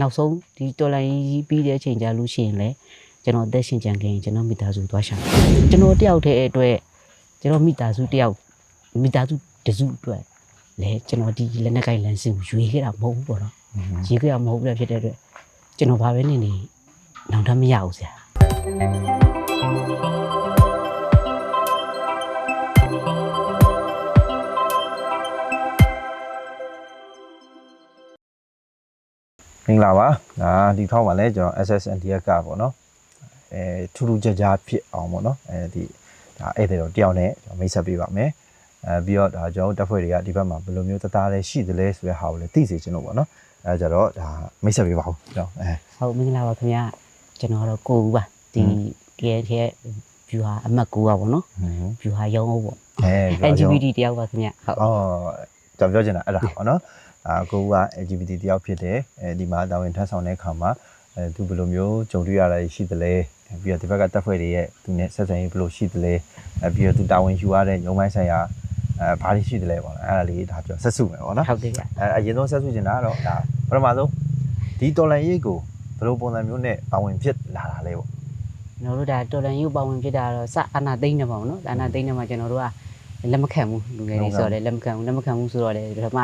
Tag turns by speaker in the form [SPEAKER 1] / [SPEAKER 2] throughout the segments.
[SPEAKER 1] နောက်ဆုံးဒီတော်လိုင်းကြီးပြီးတဲ့အချိန်ကြာလို့ရှိရင်လည်းကျွန်တော်အသက်ရှင်ကြံခဲ့ရင်ကျွန်တော်မိသားစုသွားရှာတယ်ကျွန်တော်တယောက်တည်းအတွက်ကျွန်တော်မိသားစုတယောက်မိသားစုတစုအတွက်လည်းကျွန်တော်ဒီလက်နက်ကိုင်လမ်းစဉ်ကိုရွေခဲ့တာမဟုတ်ဘူးပေါ့နော်ရွေခဲ့တာမဟုတ်ဘူးဖြစ်တဲ့အတွက်ကျွန်တော်ဘာပဲနေနေနောင်တမရဘူးဆရာ
[SPEAKER 2] မင်္ဂလာပါဒါဒီထောက်ပါလဲကျွန်တော် SSNDF ကပေါ့နော်အဲထူးထူးခြားခြားဖြစ်အောင်ပေါ့နော်အဲဒီဒါဧည့်သည်တော်တယောက်နဲ့ကျွန်တော်မိတ်ဆက်ပေးပါမယ်အဲပြီးတော့ဒါကျွန်တော်တို့တပ်ဖွဲ့တွေကဒီဘက်မှာဘယ်လိုမျိုးတသားလဲရှိသလဲဆိုတဲ့ဟာကိုလည်းသိစေချင်လို့ပေါ့နော်အဲကြတော့ဒါမိတ်ဆက်ပေးပါဦးကျွန်တော်အဲ
[SPEAKER 1] ဟုတ်မင်္ဂလာပါခင်ဗျာကျွန်တော်တော့ကိုဦးပါဒီကဲတဲ့ view ဟာအမှတ်9ပါပေါ့နော် view ဟာရုံးအောင်ပေါ့
[SPEAKER 2] အဲကျွန်တော်
[SPEAKER 1] LGBT တယောက်ပါခင်ဗျဟုတ်
[SPEAKER 2] အော်ကျွန်တော်ပြောချင်တာအဲ့ဒါပေါ့နော် အကိုက LGBT တယောက်ဖြစ်တယ်အဲဒီမှာတာဝန်ထမ်းဆောင်တဲ့အခါမှာအဲသူဘယ်လိုမျိုးကြုံတွေ့ရတာရှိသလဲပြီးတော့ဒီဘက်ကတပ်ဖွဲ့တွေရဲ့သူနဲ့ဆက်ဆံရေးဘယ်လိုရှိသလဲအဲပြီးတော့သူတာဝန်ယူရတဲ့ရုံးပိုင်းဆိုင်ရာအဲဘာတွေရှိသလဲပေါ့နော်အဲ့ဒါလေးဒါပြောဆက်စုမယ်ပေါ့နော်
[SPEAKER 1] ဟုတ်ကဲ့ပါ
[SPEAKER 2] အဲအရင်ဆုံးဆက်စုချင်တာကတော့ဒါပထမဆုံးဒီတော်လန်ရေးကိုဘယ်လိုပုံစံမျိုးနဲ့ပါဝင်ဖြစ်လာတာလဲပေါ့
[SPEAKER 1] ကျွန်တော်တို့ဒါတော်လန်ရေးကိုပါဝင်ဖြစ်တာတော့စအာနာသိမ့်နေပါဘူးနော်အာနာသိမ့်နေမှာကျွန်တော်တို့ကလက်မခံဘူးလူငယ်တွေဆိုတော့လက်မခံဘူးလက်မခံဘူးဆိုတော့လေပထမ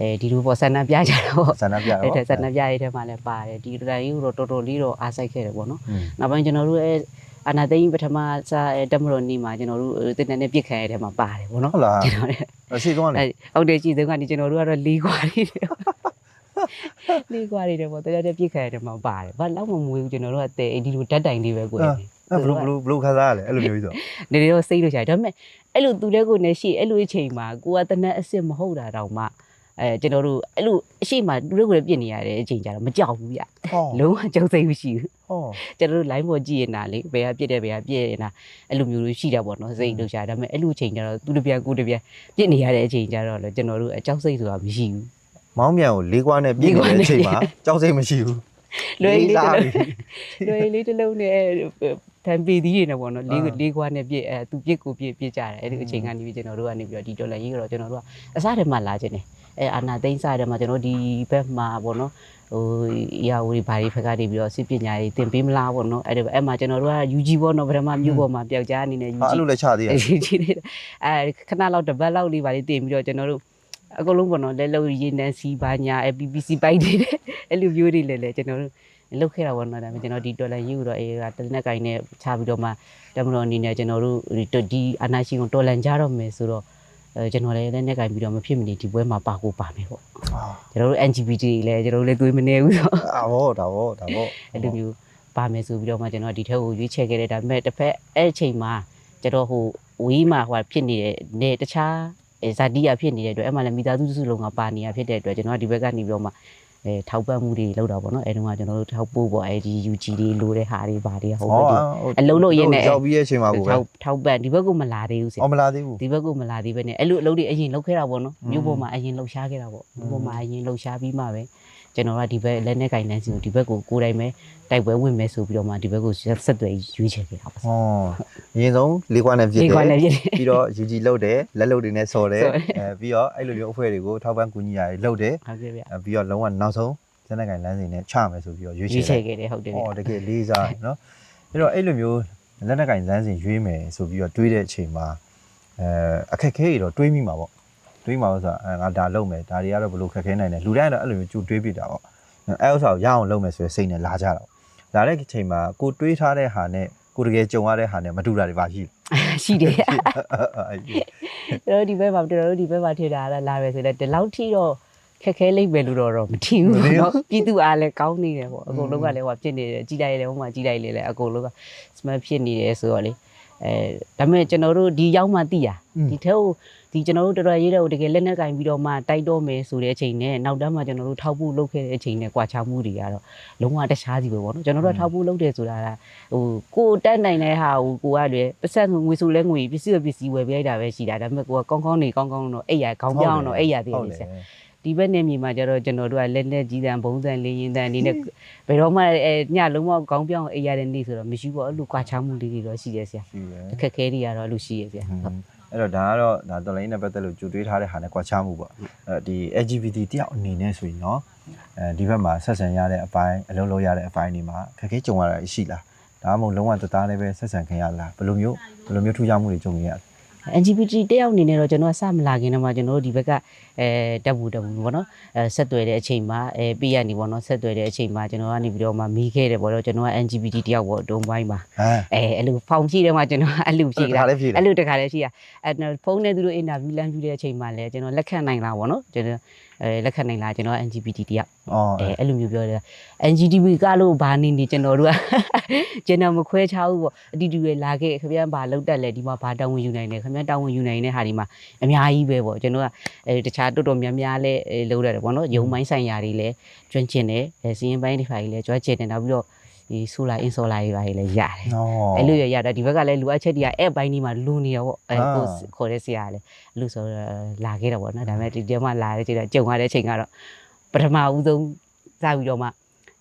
[SPEAKER 1] အဲဒီလိုပေါ့ဆန္ဒပြကြတာပေါ့
[SPEAKER 2] ဆန္ဒပြတော့
[SPEAKER 1] အဲ့ဒါဆန္ဒပြရေးထဲမှာလည်းပါတယ်ဒီတော်လန်ယူတော့တော်တော်လေးတော့အားစိုက်ခဲ့တယ်ပေါ့နော်
[SPEAKER 2] อืม
[SPEAKER 1] နောက်ပိုင်းကျွန်တော်တို့ရဲ့အာနာသိမ့်ပထမစားတက်မလို့နေမှာကျွန်တော်တို့တင်တဲ့နဲ့ပြစ်ခံရတဲ့မှာပါတယ်ပေါ့နော်
[SPEAKER 2] ဟုတ်လား
[SPEAKER 1] ကျွန်တော်လည်း
[SPEAKER 2] အရှိသွားလေ
[SPEAKER 1] အဲ့ဟုတ်တယ်ကြည်သုံးကနေကျွန်တော်တို့ကတော့လေးခွာနေတယ်လေးခွာနေတယ်ပေါ့တော်တော်ပြစ်ခံရတဲ့မှာပါတယ်ဘာလောက်မမွေးဘူးကျွန်တော်တို့ကတဲ့ဒီလိုဓာတ်တိုင်လေးပဲကိုယ်
[SPEAKER 2] အဲ့ဘယ်လိုဘယ်လိုဘယ်လိုခစားရလဲအဲ့လိုမျိုးကြီးဆို
[SPEAKER 1] နေနေတော့စိတ်လို့ရှာတယ်ဒါပေမဲ့အဲ့လိုသူတဲ့ကိုနေရှိအဲ့လိုအချိန်မှာကိုကတနက်အစ်စ်မဟုတ်တာတောင်မှ အဲကျွန်တော်တို့အဲ့လိုအရှိမသူတဲ့ကိုလည်းပြစ်နေရတဲ့အချိန်ကြတော့မကြောက်ဘူးဗျ
[SPEAKER 2] ဟော
[SPEAKER 1] လုံးဝကြောက်စိတ်မရှိဘူး
[SPEAKER 2] ဟော
[SPEAKER 1] ကျွန်တော်တို့ line ပေါ်ကြည့်ရင်လေဘယ်ကပြစ်တယ်ဘယ်ကပြစ်ရင်လားအဲ့လိုမျိုးလို့ရှိတာပေါ့နော်စိတ်လို့ရှာဒါပေမဲ့အဲ့လိုအချိန်ကျတော့သူတစ်ပြန်ကိုတစ်ပြန်ပြစ်နေရတဲ့အချိန်ကျတော့လေကျွန်တော်တို့အကြောက်စိတ်ဆိုတာမရှိဘူး
[SPEAKER 2] မောင်းမြန်ကိုလေးကွာနဲ့ပြည့်နေတဲ့အချိန်မှာကြောက်စိတ်မရှိဘူး
[SPEAKER 1] လွယ်လေးတစ်
[SPEAKER 2] စား
[SPEAKER 1] လုံး
[SPEAKER 2] ပြီ
[SPEAKER 1] လွယ်လေးတစ်လုံးနဲ့ တံပေသီးတွေနဲ့ပေါ့နော်လေးလေးခွားနဲ့ပြစ်အဲသူပြစ်ကိုပြစ်ပြစ်ကြတယ်အဲ့ဒီအချိန်ကနေပြီးကျွန်တော်တို့ကနေပြီးတော့ဒီဒေါ်လာကြီးကတော့ကျွန်တော်တို့ကအစားထဲမှာလာခြင်းတယ်အဲအာနာသိန်းစားထဲမှာကျွန်တော်ဒီဘက်မှာပေါ့နော်ဟိုရာဝီဘာတွေဖက်ကနေပြီးတော့စစ်ပညာတွေသင်ပေးမလားပေါ့နော်အဲ့ဒါအဲ့မှာကျွန်တော်တို့က UG ပေါ့နော်ပထမမြို့ပေါ်မှာပျောက်ကြားအနေနဲ့
[SPEAKER 2] ဟာ
[SPEAKER 1] UG
[SPEAKER 2] အဲ့လိုလည်းချသေးရ
[SPEAKER 1] အဲ့ဒီဒီလေးအဲခဏလောက်တစ်ပတ်လောက်လေးပါလေးတင်ပြီးတော့ကျွန်တော်တို့အကုန်လုံးပေါ့နော်လက်လုံးရေနန်းစီပါညာ PPC ပိုက်တွေတဲ့အဲ့လိုမျိုးတွေလည်းလည်းကျွန်တော်တို့ လုတ်ခဲ့တာပေါ့နော်ဒါပေမဲ့ကျွန်တော်ဒီဒေါ်လာယူတော့အေးကတနက်ကင်နဲ့ချပြီးတော့မှတမတော်အနေနဲ့ကျွန်တော်တို့ဒီအနာရှင်ကိုတော်လန်ကြတော့မယ်ဆိုတော့အဲကျွန်တော်လည်းလက်နက်ကင်ပြီးတော့မဖြစ်မနေဒီပွဲမှာပါကိုပါမယ်ပေါ့ကျွန်တော်တို့ LGBT တွေလည်းကျွန်တော်တို့လည်းသွေးမနေဘူးဆို
[SPEAKER 2] အာဘောဒါဘောဒါဘော
[SPEAKER 1] အဲ့လိုမျိုးပါမယ်ဆိုပြီးတော့မှကျွန်တော်ဒီထက်ကိုရွေးချယ်ခဲ့တယ်ဒါပေမဲ့တစ်ဖက်အဲ့အချိန်မှာကျွန်တော်ဟိုဝီးမှာဟိုဖြစ်နေတဲ့နေတခြားအဲဇာတိယဖြစ်နေတဲ့အတွက်အဲ့မှာလည်းမိသားစုစုလုံးကပါနေရဖြစ်တဲ့အတွက်ကျွန်တော်ကဒီဘက်ကနေပြီးတော့မှ အဲထောက်ပံ့မှုတွေလုပ်တာပေါ့နော်အဲ့တုန်းကကျွန်တော်တို့ထောက်ပို့ပေါ့အဲဒီ UG တွေလိုတဲ့ဟာတွေပါတွေဟိုဘက်တွေအလုံးလို့ရင်းနဲ့
[SPEAKER 2] ရောက်ပြီးရဲ့အချိန်မှာကိုပဲ
[SPEAKER 1] ထောက်ထောက်ပံ့ဒီဘက်ကမလာသေးဘူးစီ
[SPEAKER 2] အော်မလာသေးဘူး
[SPEAKER 1] ဒီဘက်ကမလာသေးပဲနဲ့အဲ့လိုအလုပ်တွေအရင်လုပ်ခဲ့တာပေါ့နော်မြို့ပေါ်မှာအရင်လှုပ်ရှားခဲ့တာပေါ့မြို့ပေါ်မှာအရင်လှုပ်ရှားပြီးမှပဲ ကျွန်တော်ကဒီဘက်လက်နဲ့ကင်လန်းစီကိုဒီဘက်ကိုကိုယ်တိုင်ပဲတိုက်ပွဲဝင်မယ်ဆိုပြီးတော့မှဒီဘက်ကိုဆက်သွယ်ရွေးချယ်ခဲ့တာပေါ့
[SPEAKER 2] ဟောအရင်ဆုံးလေးကွာနဲ့ပြည့်
[SPEAKER 1] ဒီ
[SPEAKER 2] တယ်
[SPEAKER 1] ကွာလည်းပြည့်တယ်
[SPEAKER 2] ပြီးတော့ UG လုတ်တယ်လက်လုတ်တွေနဲ့ဆော်တယ်
[SPEAKER 1] ဆော်တယ်
[SPEAKER 2] အဲပြီးတော့အဲ့လိုမျိုးအဖွဲ့တွေကိုထောက်ပံ့ကူညီရတယ်လုတ်တယ်
[SPEAKER 1] ဟုတ်ကဲ့ဗျ
[SPEAKER 2] အဲပြီးတော့လုံးဝနောက်ဆုံးစနေကန်လမ်းစဉ်နဲ့ချမယ်ဆိုပြီးတော့ရွေးချ
[SPEAKER 1] ရွေး
[SPEAKER 2] ယ်
[SPEAKER 1] ချ
[SPEAKER 2] တယ်
[SPEAKER 1] ယ်ခဲ့တယ်ဟုတ်တယ်ဗျ
[SPEAKER 2] ဟောတကယ်လေးစားတယ်နော်အဲ့တော့အဲ့လိုမျိုးလက်နက်ကင်လမ်းစဉ်ရွေးမယ်ဆိုပြီးတော့တွေးတဲ့အချိန်မှာအဲအခက်ခဲတွေတော့တွေးမိမှာပေါ့ တွေးမှာလို့ဆိုတာအဲငါဒါလုပ်မယ်ဒါတွေကတော့ဘယ်လိုခက်ခဲနိုင်လဲလူတိုင်းကတော့အဲ့လိုမျိုးကြိုတွေးပြတာပေါ့အဲ့ဥစ္စာကိုရအောင်လုပ်မယ်ဆိုရင်စိတ်နဲ့လာကြတော့လာတဲ့အချိန်မှာကိုတွေးထားတဲ့ဟာနဲ့ကိုတကယ်ကြုံရတဲ့ဟာနဲ့မတူတာတွေပါရှိ
[SPEAKER 1] ရှိတယ်ဗျ
[SPEAKER 2] အဲ့ဒီ
[SPEAKER 1] ကျွန်တော်တို့ဒီဘက်မှာကျွန်တော်တို့ဒီဘက်မှာထည့်တာကလာပဲဆိုတော့ဒီလောက်ထိတော့ခက်ခဲလိမ့်မယ်လို့တော့တော့မထင်ဘူးပေါ့နော်ပြည်သူအားလည်းကောင်းနေတယ်ပေါ့အကုန်လုံးကလည်းဟိုဖြစ်နေတယ်ကြီးလိုက်တယ်ဟိုမှာကြီးလိုက်လေလေအကုန်လုံးက smart ဖြစ်နေတယ်ဆိုတော့လေ အဲဒါပေမဲ့ကျွန်တော်တို့ဒီရောက်မှသိရဒီထဲကိုဒီကျွန်တော်တို့တော်တော်ရေးတဲ့ကိုတကယ်လက်နဲ့ကင်ပြီးတော့မှတိုက်တော့မယ်ဆိုတဲ့အချိန်နဲ့နောက်တန်းမှာကျွန်တော်တို့ထောက်ဖို့လုပ်ခဲ့တဲ့အချိန်နဲ့ကြွာချမှုတွေကတော့လုံးဝတခြားစီပဲပေါ့နော်ကျွန်တော်တို့ကထောက်ဖို့လုပ်တယ်ဆိုတာကဟိုကိုတက်နိုင်တဲ့ဟာကိုကိုကလည်းပတ်ဆက်ငွေဆိုလဲငွေပစ္စည်းပဲပစ္စည်းဝယ်ပြလိုက်တာပဲရှိတာဒါပေမဲ့ကိုကကောင်းကောင်းနေကောင်းကောင်းတော့အဲ့ရခေါင်းပြောင်းတော့အဲ့ရသေးတယ်ဆရာ ဒီဘက်နေမြေမှာကျတော့ကျွန်တော်တို့ကလက်လက်ကြီးတန်ဘုံတန်လေးရင်တန်အနေနဲ့ဘယ်တော့မှအဲညလုံးဝခေါင်းပြောင်းအိပ်ရတဲ့နေ့ဆိုတော့မရှိဘူးအဲ့လိုကွာချမှုလေးတွေတော့ရှိတယ်ဆရာအခက်ခဲတွေကတော့အဲ့လိုရှိရဆရာဟုတ်
[SPEAKER 2] အဲ့တော့ဒါကတော့ဒါတော်လိုင်းနဲ့ပတ်သက်လို့ကြိုတွေးထားတဲ့ဟာနဲ့ကွာခြားမှုပေါ့အဲဒီ LGBT တယောက်အနေနဲ့ဆိုရင်တော့အဲဒီဘက်မှာဆက်ဆံရတဲ့အပိုင်းအလုံးလုံးရတဲ့အပိုင်းတွေမှာခက်ခဲကြုံရတာရှိလားဒါမှမဟုတ်လုံးဝတသားလည်းပဲဆက်ဆံခင်ရလားဘယ်လိုမျိုးဘယ်လိုမျိုးထူးခြားမှုတွေကြုံရ
[SPEAKER 1] LGBT တယောက်အနေနဲ့တော့ကျွန်တော်ကစမလာခင်တော့မှကျွန်တော်တို့ဒီဘက်ကအဲတက်ဘူးတက်ဘူးပေါ့နော်အဲဆက်သွယ်တဲ့အချိန်မှာအဲပြရနေပေါ့နော်ဆက်သွယ်တဲ့အချိန်မှာကျွန်တော်ကနေပြီးတော့မှမီးခဲ့တယ်ပေါ့တော့ကျွန်တော်က LGBT တယောက်ပေါ့ဒုံပိုင်းမှာ
[SPEAKER 2] ဟမ်
[SPEAKER 1] အဲအဲ့လိုဖောင်ဖြည့်တယ်မှာကျွန်တော်အဲ့လိုဖြည့်တာ
[SPEAKER 2] တခါလေးဖြည့်တာ
[SPEAKER 1] အဲ့လိုတခါလေးဖြည့်တာအဲဖုန်းနဲ့သူတို့အင်တာဗျူးလမ်းပြတဲ့အချိန်မှာလည်းကျွန်တော်လက်ခံနိုင်လားပေါ့နော်ကျွန်တော် အဲလက်ခံနိုင်လားကျွန်တော် LGBT တယောက်
[SPEAKER 2] အော်
[SPEAKER 1] အဲအဲ့လိုမျိုးပြောတယ် NGTV ကလို့ဘာနေနေကျွန်တော်တို့ကကျွန်တော်မခွဲခြားဘူးပေါ့အတီတူတွေလာခဲ့ခင်ဗျားဘာလောက်တက်လဲဒီမှာဘာတောင်းဝင်ယူနိုင်တယ်ခင်ဗျားတောင်းဝင်ယူနိုင်တဲ့ဟာဒီမှာအများကြီးပဲပေါ့ကျွန်တော်ကအဲတခြားတော်တော်များများလဲအဲလုပ်ရတယ်ပေါ့နော်ယုံမိုင်းဆိုင်ရာတွေလဲကျွမ်းကျင်တယ်အဲစီရင်ပိုင်းတွေဖာကြီးလဲကျွမ်းကျင်တယ်နောက်ပြီးတော့ ဒီဆိုလာအင်ဆိုလာတွေပါကြီးလဲရတယ်
[SPEAKER 2] အော်
[SPEAKER 1] အဲ့လိုရရတာဒီဘက်ကလည်းလူအပ်ချက်တွေကအဲ့ဘိုင်းဒီမှာလူနေရပေါ့အဲ
[SPEAKER 2] အာ
[SPEAKER 1] ကိုခေါ်တဲ့ဆရာကလည်းအဲ့လူဆိုတော့လာခဲ့တော့ပေါ့နော်ဒါပေမဲ့ဒီတဲမှာလာတဲ့ချိန်တော့ကြုံရတဲ့ချိန်ကတော့ပထမဦးဆုံးစပြီးတော့မှ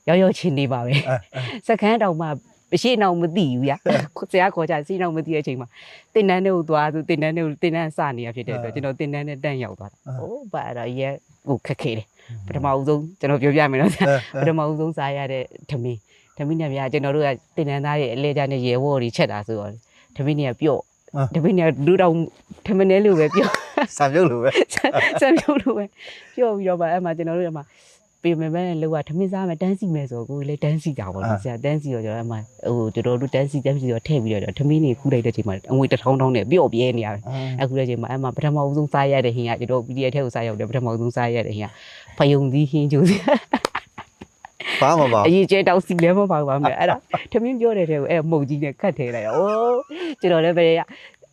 [SPEAKER 1] ရောက်ရောက်ချင်းနေပါပဲစကန်းတောင်မှရှိနောက်မသိဘူးဗျာဆရာခေါ်ကြစီနောက်မသိတဲ့အချိန်မှာတင်တန်းတွေကိုသွားသူတင်တန်းတွေကိုတင်တန်းစနေရဖြစ်တဲ့အတွက်ကျွန်တော်တင်တန်းနဲ့တန့်ရောက်သွားတာဟိုဘာအဲ့ဒါရဲဟိုခက်ခဲတယ်ပထမဦးဆုံးကျွန်တော်ပြောပြမယ်နော်ဆရာပထမဦးဆုံးစားရတဲ့ထမင်း ထမင်းနဲ့ဗျာကျွန်တော်တို့ကတင်နန်းသားရဲ့အလဲကြနဲ့ရေဝေါ်တွေချက်တာဆိုတော့ထမင်းတွေကပြော့ထမင်းတွေကလူတော်ထမင်းလေးလိုပဲပြော့
[SPEAKER 2] ဆံပြုတ်လိုပဲ
[SPEAKER 1] စံပြုတ်လိုပဲပြော့ပြီးတော့ဗအဲ့မှာကျွန်တော်တို့ကမှပြင်မယ်ပဲလောကထမင်းစားမယ်တန်းစီမယ်ဆိုကိုလည်းတန်းစီကြပါတော့ဆရာတန်းစီတော့ကျွန်တော်အမှဟိုကျွန်တော်တို့တန်းစီတန်းစီတော့ထည့်ပြီးတော့ထမင်းတွေခူးလိုက်တဲ့ချိန်မှာအငွေတစ်ထောင်းထောင်းနဲ့ပြော့ပြဲနေရတယ်အခုလည်းချိန်မှာအဲ့မှာပထမဦးဆုံးစားရတဲ့ဟင်းကကျွန်တော် PDF ထဲကိုစားရောက်တယ်ပထမဦးဆုံးစားရတဲ့ဟင်းကဖယုံသီးဟင်းကျိုးစီ
[SPEAKER 2] ပါမပါ
[SPEAKER 1] အရေးကျဲတောက်စီလဲမပါဘူးပါမယ်အဲ့ဒါထမင်းပြောတဲ့တဲ့ကိုအဲ့မှုတ်ကြီးနဲ့ခတ်ထဲလိုက်အိုးကျွန်တော်လည်းပဲရ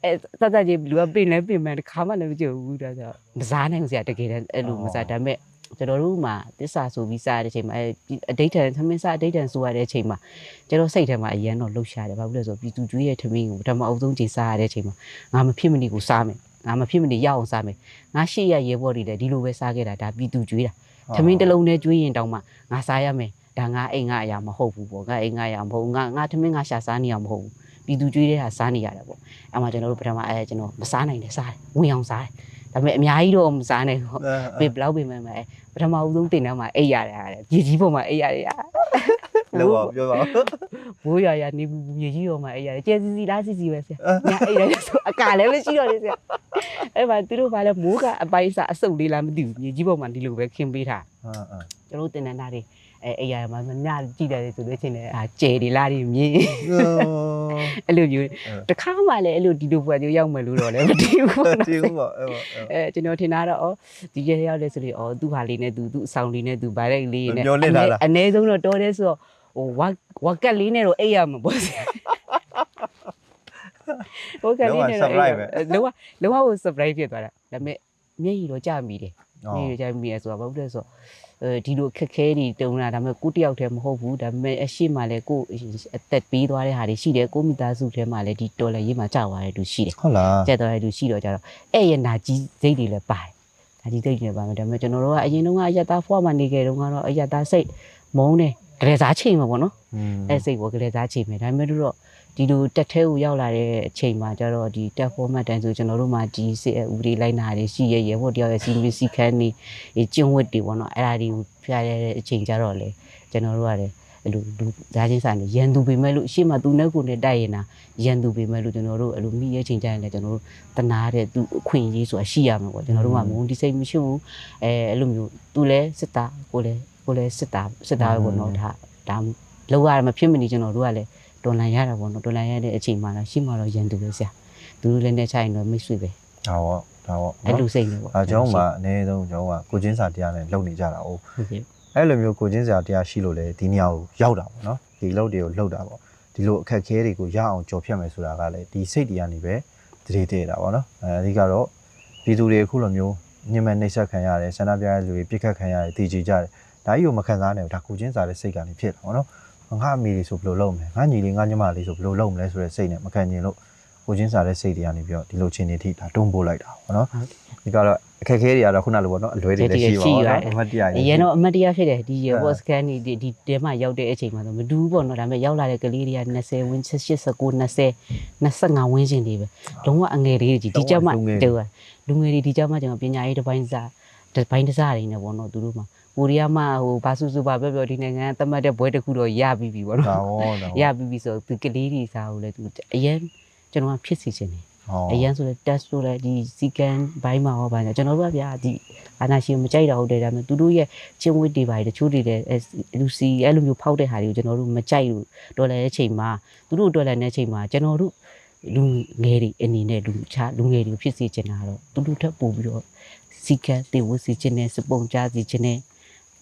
[SPEAKER 1] အဲသတ်သတ်ကြီးလူကပင်လဲပင်မယ်တစ်ခါမှလည်းမကြည့်ဘူးဒါဆိုမစားနိုင်ဘူးဆရာတကယ်တမ်းအဲ့လိုမစားဒါပေမဲ့ကျွန်တော်တို့မှာတစ္ဆာဆိုပြီးစားတဲ့အချိန်မှာအဲအဒိဋ္ဌံသမင်းစားအဒိဋ္ဌံဆိုရတဲ့အချိန်မှာကျွန်တော်စိတ်ထဲမှာအရန်တော့လှုပ်ရှားတယ်ဘာဖြစ်လို့လဲဆိုတော့ပြည်သူကျွေးရဲ့ထမင်းကိုပထမအုပ်ဆုံးချိန်စားရတဲ့အချိန်မှာငါမဖြစ်မနေကိုစားမယ် ငါမဖြစ်မနေရအောင်စားမယ်ငါရှေ့ရရေဘော်တွေလည်းဒီလိုပဲစားခဲ့တာဒါပြည်သူကျွေးတာထမင်းတစ်လုံးနဲ့ကျွေးရင်တောင်မှငါစားရမယ်ဒါငါအိမ်ငါအရာမဟုတ်ဘူးပေါ့ငါအိမ်ငါအရာမဟုတ်ဘူးငါငါထမင်းငါရှာစားနေရမဟုတ်ဘူးပြည်သူကျွေးတဲ့ဟာစားနေရတယ်ပေါ့အဲ့မှာကျွန်တော်တို့ပထမအဲကျွန်တော်မစားနိုင်တယ်စားတယ်ဝင်အောင်စားတယ်ဒါပေမဲ့အများကြီးတော့မစားနိုင်ဘူးပေဘလောက်ပေမဲ့အဲပထမဦးဆုံးတင်တန်းမှာအိတ်ရတယ်ရတယ်ပြည်ကြီးပေါ်မှာအိတ်ရတယ် ရ
[SPEAKER 2] လောပါပြောပါ
[SPEAKER 1] ဘိုးရရနေဘူးမြေကြီးပေါ်မှာအိတ်ရတယ်ကျဲစီစီလားစီစီပဲဆရာညာအိတ်ရတယ်ဆိုအကာလည်းမရှိတော့လေဆရာအဲ့မှာသူတို့ဘာလဲမိုးကအပိုင်စားအစုပ်လေးလားမသိဘူးမြေကြီးပေါ်မှာဒီလိုပဲခင်းပေးထား
[SPEAKER 2] အာအာ
[SPEAKER 1] ကျွန်တော်တို့တင်နန်းသားတွေအဲအိယာမှာမညကြည့်တယ်ဆိုလို့ချင်းလည်းအာကျဲတွေလားတွေမြင်အဲ့လိုမျိုးတခါမှလည်းအဲ့လိုဒီလိုပွဲမျိုးရောက်မယ်လို့တော့လည်းမတည်ဘူးပေါ့နော်
[SPEAKER 2] တီးဦးပါအဲ့ပါ
[SPEAKER 1] အဲကျွန်တော်ထင်တာတော့ဩဒီကျဲရောက်လဲဆိုလို့ဩသူ့ဟာလေးနဲ့သူသူ့အဆောင်လေးနဲ့သူဗိုက်လိုက်လေးနဲ့အနည်းဆုံးတော့တော်တယ်ဆိုတော့ ဟိုဝက်ဝက်ကက်လေးနဲ့တော့အိပ်ရမှာပေါ့ဆရာဝက်ကက်လေးနဲ့တော့လောကလောကကို surprise ဖြစ်သွားတာဒါပေမဲ့မျက်ရည်တော့ကြာမိတယ်နေရကြမိရဲဆိုတာဘာလို့လဲဆိုတော့အဲဒီလိုခက်ခဲတွေတုံးတာဒါပေမဲ့ကိုတယောက်တည်းမဟုတ်ဘူးဒါပေမဲ့အရှိမှလည်းကိုအသက်ပေးသွားတဲ့ဟာတွေရှိတယ်ကိုမိသားစုထဲမှာလည်းဒီတော်လည်းရေးမှာကြောက်သွားတဲ့သူရှိတယ်
[SPEAKER 2] ဟုတ်လား
[SPEAKER 1] ကျက်သွားတဲ့သူရှိတော့ကြတော့အဲ့ရနာကြီးစိတ်တွေလည်းပါတယ်နာကြီးစိတ်တွေလည်းပါမယ်ဒါပေမဲ့ကျွန်တော်တို့ကအရင်တုန်းကအယက်သားဖွားမှနေခဲ့တုန်းကတော့အယက်သားစိတ်မုန်းတယ် ကြလေစားချိန်မှာပေါ့နော်အဲ့စိတ်ကိုကလေးစားချိန်မယ်ဒါပေမဲ့တို့တော့ဒီလိုတက်ထဲကိုရောက်လာတဲ့အချိန်မှာကျတော့ဒီတက် format တန်းဆိုကျွန်တော်တို့မှာဒီစစ်အဥပဒေလိုက်နာတွေရှိရရဲဘောတယောက်ရဲ့စီမီစီခန်းနေကျင့်ဝတ်တွေပေါ့နော်အဲ့ဒါတွေကိုဖျားရတဲ့အချိန်ကျတော့လေကျွန်တော်တို့ကလည်းအဲ့လိုလူသားချင်းဆိုင်နေရန်သူပေမဲ့လို့ရှေ့မှာသူနဲ့ကိုနဲ့တိုက်ရင်နာရန်သူပေမဲ့လို့ကျွန်တော်တို့အဲ့လိုမိရဲ့ချိန်ကျရင်လည်းကျွန်တော်တို့တနာတဲ့သူအခွင့်အရေးဆိုတာရှိရမှာပေါ့ကျွန်တော်တို့ကမုန်းဒီစိတ်မရှိဘူးအဲအဲ့လိုမျိုးသူလည်းစစ်သားကိုလည်း ကိုလည်းစစ်သားစစ်သားပဲပေါ့နော်ဒါဒါလောက်ရမဖြစ်မနေကျွန်တော်တို့ကလည်းတော်လန်ရတာပေါ့နော်တော်လန်ရတဲ့အချိန်မှတော့ရှိမှတော့ရန်သူပဲဆရာသူတို့လည်းနဲ့ချိုင်တော့မိတ်ဆွေပဲ
[SPEAKER 2] ဒါပေါ့ဒါပေါ့
[SPEAKER 1] အဲ့လိုစိတ်နေပေါ့
[SPEAKER 2] အဲကျွန်တော်မှအနည်းဆုံးကျွန်တော်ကကိုချင်းစာတရားနဲ့လုပ်နေကြတာ哦
[SPEAKER 1] ဟုတ်ကဲ့
[SPEAKER 2] အဲ့လိုမျိုးကိုချင်းစာတရားရှိလို့လေဒီနေရာကိုရောက်တာပေါ့နော်ဒီလုပ်တွေကိုလှုပ်တာပေါ့ဒီလိုအခက်အခဲတွေကိုရအောင်ကြော်ဖြတ်မယ်ဆိုတာကလည်းဒီစိတ်တရားနေပဲတတိတည်တာပေါ့နော်အဲအဓိကတော့ပြည်သူတွေအခုလိုမျိုးညှဉ်းမဲ့နှိပ်စက်ခံရတယ်ဆန္ဒပြရတဲ့လူတွေပြစ်ခတ်ခံရတယ်တည်ကြည်ကြတယ် ဒါကြီးကိုမခံစားနိုင်ဘူးဒါကိုချင်းစာတဲ့စိတ်ကနေဖြစ်တာပေါ့နော်ငါအမေလေးဆိုဘယ်လိုလုပ်မလဲငါညီလေးငါညီမလေးဆိုဘယ်လိုလုပ်မလဲဆိုတဲ့စိတ်နဲ့မခံကျင်လို့ကိုချင်းစားတဲ့စိတ်တွေကနေပြီးတော့ဒီလိုချင်းတွေထိဒါတွန်းပို့လိုက်တာပေါ့နော်
[SPEAKER 1] ဟုတ်
[SPEAKER 2] ဒီကတော့အခက်အခဲတွေကတော့ခုနလိုပေါ့နော်အလွဲတွေလည်းရှိပါတော့နော်အမှတ်တရ
[SPEAKER 1] အရင်တော့အမတ်တရားဖြစ်တယ်ဒီရေဘော့စကန်ဒီဒီတဲမှာရောက်တဲ့အချိန်မှာတော့မတူဘူးပေါ့နော်ဒါပေမဲ့ရောက်လာတဲ့ကလေးတွေက20ဝန်း18 19 20 25ဝန်းကျင်တွေပဲလုံးဝအငယ်လေးကြီးဒီကြမှာတူလူငယ်တွေဒီကြမှာကျွန်တော်ပညာရေးတစ်ပိုင်းစားတစ်ပိုင်းတစ်စားတွေနဲ့ပေါ့နော်သူတို့မှာ ကိုရီးယားမှာဟိုဘာစုစုဘာပြောပြောဒီနိုင်ငံသတ်မှတ်တဲ့ဘွဲတစ်ခုတော့ရပြီးပြီပေါ့
[SPEAKER 2] ဒါ
[SPEAKER 1] နော်
[SPEAKER 2] ဟောဒါ
[SPEAKER 1] ရပြီးပြီဆိုသူကလေးတွေစားလို့လေသူအရင်ကျွန်တော်ကဖြစ်စီခြင်းတယ်
[SPEAKER 2] ဟော
[SPEAKER 1] အရန်ဆိုလဲ test ဆိုလဲဒီစီကန်ဘိုင်းမှာဟောပါညာကျွန်တော်တို့ကဗျာဒီအာနာရှင်မကြိုက်တာဟုတ်တယ်ဒါပေမဲ့သူတို့ရဲ့ချင်းဝစ်တွေပါတယ်တချို့တွေလည်းလူစီအဲ့လိုမျိုးဖောက်တဲ့ဟာတွေကိုကျွန်တော်တို့မကြိုက်ဘူးတော်လည်းအချိန်မှာသူတို့တော်လည်းတဲ့အချိန်မှာကျွန်တော်တို့လူငယ်တွေအနေနဲ့လူချလူငယ်တွေဖြစ်စေချင်တာတော့သူတို့ထပ်ပို့ပြီးတော့စီကန်တေဝစီချင်တဲ့စပုံကြစီချင်တဲ့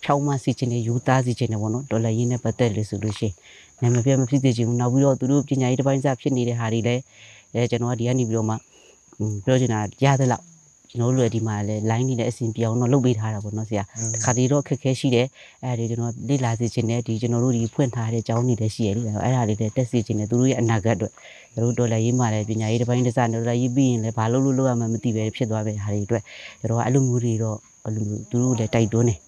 [SPEAKER 1] ဖြောင်းမစီချင်တဲ့ယူသားစီချင်တဲ့ပေါ့နော်တော်လည်းရင်းနဲ့ပတ်သက်လို့ဆိုလို့ရှိရင်နာမည်ပြမဖြစ်စေချင်ဘူးနောက်ပြီးတော့သူတို့ပညာရေးတစ်ပိုင်းစားဖြစ်နေတဲ့ဟာတွေလည်းအဲကျွန်တော်ကဒီကနေပြီးတော့မှอืมပြောချင်တာရသလောက်ကျွန်တော်တို့လည်းဒီမှာလည်း line နေလည်းအဆင်ပြေအောင်တော့လုပ်ပေးထားတာပေါ့နော်ဆရာတစ်ခါတည်းတော့ခက်ခဲရှိတယ်အဲဒီကျွန်တော်လေ့လာစီခြင်းနဲ့ဒီကျွန်တော်တို့ဒီဖွင့်ထားတဲ့ကျောင်းတွေလည်းရှိရလေအဲ့ဒါလေးလည်းတက်စီခြင်းနဲ့သူတို့ရဲ့အနာဂတ်အတွက်ကျွန်တော်တို့ဒေါ်လာရေးမှလည်းပညာရေးတစ်ပိုင်းတစ်စဒေါ်လာရေးပြီးရင်လည်းဘာလို့လို့လုပ်ရမှမသိပဲဖြစ်သွားပဲဟာတွေအတွက်ကျွန်တော်ကအဲ့လိုမျိုးတွေတော့အဲ့လိုမျိုးသူတို့လည်းတိုက်တွန်းတယ်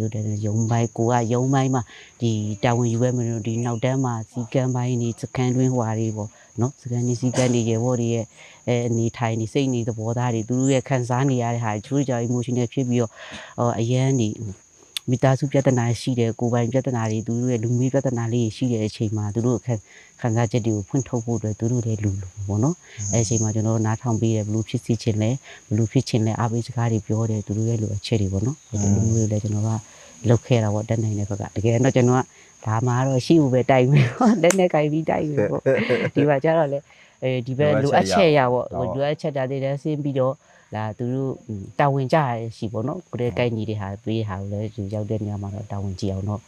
[SPEAKER 1] သူတို့လည်းယုံပိုင်းကိုကယုံပိုင်းမှာဒီတာဝန်ယူရမယ်လို့ဒီနောက်တန်းမှာစီကံပိုင်းနေစကန်တွင်းဟွာတွေပေါ့နော်စကန်နေစီကံနေရေဘော်တွေရဲ့အဲအနေထိုင်နေစိတ်နေသဘောသားတွေသူတို့ရဲ့ခံစားနေရတဲ့ဟာချိုးကြောင် emotional ဖြစ်ပြီးတော့ဟောအရန်ဒီ မိသားစုပြဿနာရှိတယ်ကိုယ်ပိုင်ပြဿနာတွေသူတို့ရဲ့လူမျိုးပြဿနာလေးရှိတဲ့အချိန်မှာသူတို့ခံခံစားချက်တွေကိုဖွင့်ထုတ်ဖို့အတွက်သူတို့လည်းလူလူပေါ့နော်အဲအချိန်မှာကျွန်တော်တို့နားထောင်ပေးတယ်ဘလို့ဖြစ်စီခြင်းလဲဘလို့ဖြစ်ခြင်းလဲအားပေးစကားတွေပြောတယ်သူတို့ရဲ့လိုအပ်ချက်တွေပေါ့နော်ဒီလိုမျိုးတွေလည်းကျွန်တော်ကလုပ်ခဲ့တာပေါ့တက်နိုင်တဲ့ဘက်ကတကယ်တော့ကျွန်တော်ကဒါမှတော့ရှိဦးပဲတိုက်မယ်ဟောလက်နဲ့ကြိုက်ပြီးတိုက်မယ်ပေါ့ဒီမှာကျတော့လေအဲဒီဘက်လိုအပ်ချက်ရပေါ့ဟိုလိုအပ်ချက်တာတွေလည်းဆင်းပြီးတော့ လာသူတို့တာဝန်ကြရရှိပေါ့နော်ကိုယ်တည်းကိုက်ညီတဲ့ဟာပေးဟာကိုလည်းသူရောက်တဲ့နေရာမှာတော့တာဝန်ကြည့်အောင်တော့